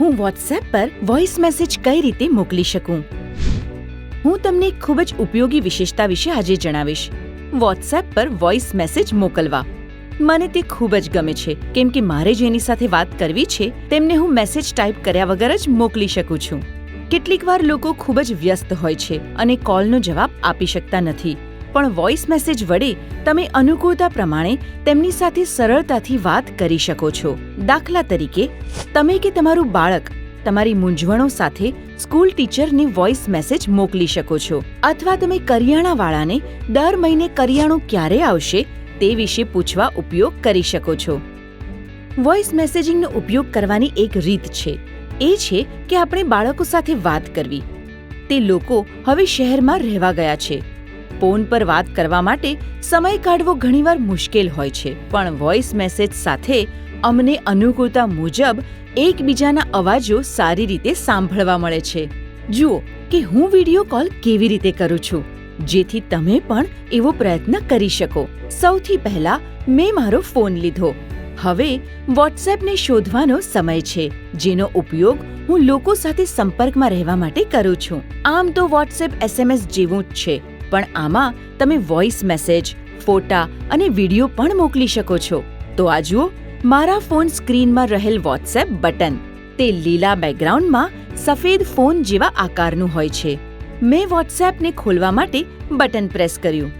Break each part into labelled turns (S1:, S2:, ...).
S1: હું વોટ્સએપ પર voice message કઈ રીતે મોકલી શકું? હું તમને ખૂબ જ ઉપયોગી વિશેષતા વિશે આજે જણાવીશ. વોટ્સએપ પર વોઇસ મેસેજ મોકલવા. મને તે ખૂબ જ ગમે છે, કેમ કે મારે જેની સાથે વાત કરવી છે, તેમને હું મેસેજ ટાઈપ કર્યા વગર જ મોકલી શકું છું. કેટલીક વાર લોકો ખૂબ જ વ્યસ્ત હોય છે અને કોલનો જવાબ આપી શકતા નથી. પણ વોઇસ મેસેજ વડે તમે અનુકૂળતા પ્રમાણે તેમની સાથે સરળતાથી વાત કરી શકો છો. દાખલા તરીકે, તમે કે તમારું બાળક તમારી મૂંઝવણો સાથે સ્કૂલ ટીચરને વોઇસ મેસેજ મોકલી શકો છો. અથવા તમે કરિયાણાવાળાને દર મહિને કરિયાણું ક્યારે આવશે તે વિશે પૂછવા ઉપયોગ કરી શકો છો. વોઇસ મેસેજિંગનો ઉપયોગ કરવાની એક રીત છે. એ છે કે આપણે બાળકો સાથે વાત કરવી. તે લોકો હવે શહેરમાં રહેવા ગયા છે. ફોન પર વાત કરવા માટે સમય કાઢવો ઘણીવાર મુશ્કેલ હોય છે. પણ વોઇસ મેસેજ સાથે અમને અનુકૂળતા મુજબ એકબીજાના અવાજો સારી રીતે સાંભળવા મળે છે. જુઓ કે હું વીડિયો કોલ કેવી રીતે કરું છું. જેથી તમે પણ એવો પ્રયત્ન કરી શકો. સૌથી પહેલા મેં મારો ફોન લીધો. હવે વોટ્સએપને શોધવાનો સમય છે, જેનો ઉપયોગ હું લોકો સાથે સંપર્કમાં રહેવા માટે કરું છું. આમ તો વોટ્સએપ એસએમએસ જેવું જ છે. પણ આમાં તમે વોઇસ મેસેજ ફોટા અને વીડિયો પણ મોકલી શકો છો. તો આ જુઓ, મારા ફોન સ્ક્રીનમાં રહેલ વોટ્સએપ બટન તે લીલા બેકગ્રાઉન્ડમાં સફેદ ફોન જેવા આકારનું હોય છે. મેં વોટ્સએપને ખોલવા માટે બટન પ્રેસ કર્યું.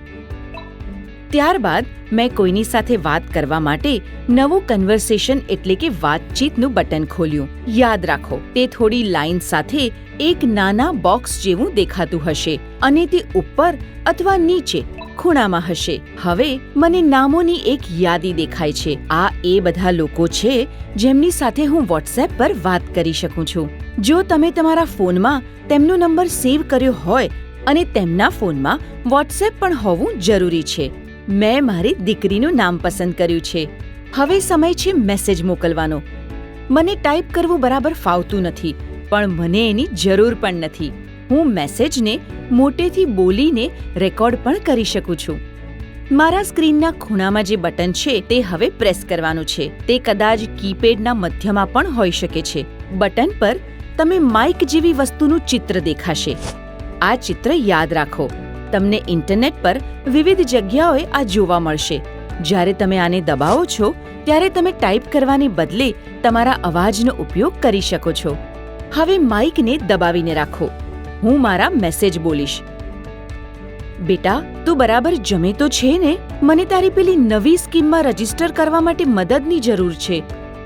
S1: ત્યારબાદ મેં કોઈની સાથે વાત કરવા માટે નવું કન્વર્સેશન એટલે કે વાતચીતનું બટન ખોલ્યું. યાદ રાખો, તે થોડી લાઇન સાથે એક નાના બોક્સ જેવું દેખાતું હશે અને તે ઉપર અથવા નીચે ખૂણામાં હશે. હવે મને નામોની એક યાદી દેખાય છે. આ એ બધા લોકો છે જેમની સાથે હું વોટ્સએપ પર વાત કરી શકું છું. જો તમે તમારા ફોનમાં તેમનો નંબર સેવ કર્યો હોય અને તેમના ફોનમાં વોટ્સએપ પણ હોવું જરૂરી છે. મેં મારી દીકરીનું નામ પસંદ કર્યું છે. હવે સમય છે મેસેજ મોકલવાનો. મને ટાઈપ કરવું બરાબર ફાવતું નથી, પણ મને એની જરૂર પણ નથી. હું મેસેજને મોટેથી બોલીને રેકોર્ડ પણ કરી શકું છું. મારા સ્ક્રીનના ખૂણામાં જે બટન છે તે હવે પ્રેસ કરવાનું છે. તે કદાચ કીપેડના મધ્યમાં પણ હોઈ શકે છે. બટન પર તમે માઇક જેવી વસ્તુનું ચિત્ર દેખાશે. આ ચિત્ર યાદ રાખો. તમને ઇન્ટરનેટ પર વિવિધ જગ્યાઓએ આ જોવા મળશે. જ્યારે તમે આને દબાવો છો, ત્યારે તમે ટાઈપ કરવાને બદલે તમારા અવાજનો ઉપયોગ કરી શકો છો. હવે માઇકને દબાવીને રાખો. હું મારા મેસેજ બોલીશ. બેટા, તું બરાબર જમે તો છે ને? મને તારી પેલી નવી સ્કીમમાં રજિસ્ટર કરવા માટે મદદની જરૂર છે.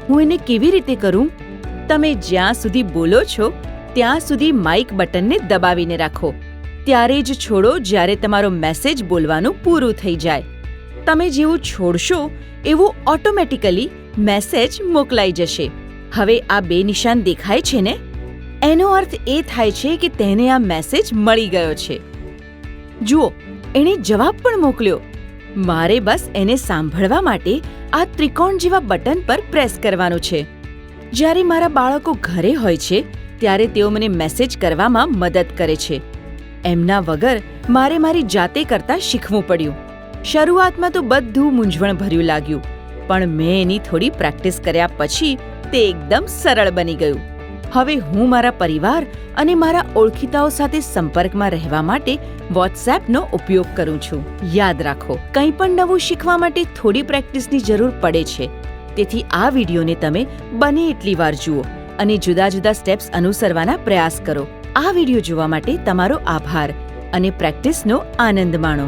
S1: હું એને કેવી રીતે કરું? તમે જ્યાં સુધી બોલો છો, ત્યાં સુધી માઇક બટનને દબાવીને રાખો. ત્યારે જ છોડો જ્યારે તમારો મેસેજ બોલવાનું પૂરું થઈ જાય. તમે જેવું છોડશો, એવું ઓટોમેટિકલી મેસેજ મોકલાઈ જશે. હવે આ બે નિશાન દેખાય છે ને? એનો અર્થ એ થાય છે કે તેને આ મેસેજ મળી ગયો છે. જુઓ, એણે જવાબ પણ મોકલ્યો. મારે બસ એને સાંભળવા માટે આ ત્રિકોણ જેવા બટન પર પ્રેસ કરવાનું છે. જ્યારે મારા બાળકો ઘરે હોય છે, ત્યારે તેઓ મને મેસેજ કરવામાં મદદ કરે છે. એમના વગર મારે મારી જાતે કરતા શીખવું પડ્યું. શરૂઆતમાં તો બધું મૂંઝવણ ભર્યું લાગ્યું, પણ મેં એની થોડી પ્રેક્ટિસ કર્યા પછી તે એકદમ સરળ બની ગયું. હવે હું મારા પરિવાર અને મારા ઓળખીતાઓ સાથે સંપર્કમાં રહેવા માટે વોટ્સએપનો ઉપયોગ કરું છું. યાદ રાખો, કંઈ પણ નવું શીખવા માટે થોડી પ્રેક્ટિસની જરૂર પડે છે. તેથી આ વિડીયોને તમે બને એટલી વાર જુઓ અને જુદા જુદા સ્ટેપ્સ અનુસરવાના પ્રયાસ કરો. આ વીડિયો જોવા માટે તમારો આભાર અને પ્રેક્ટિસનો આનંદ માણો.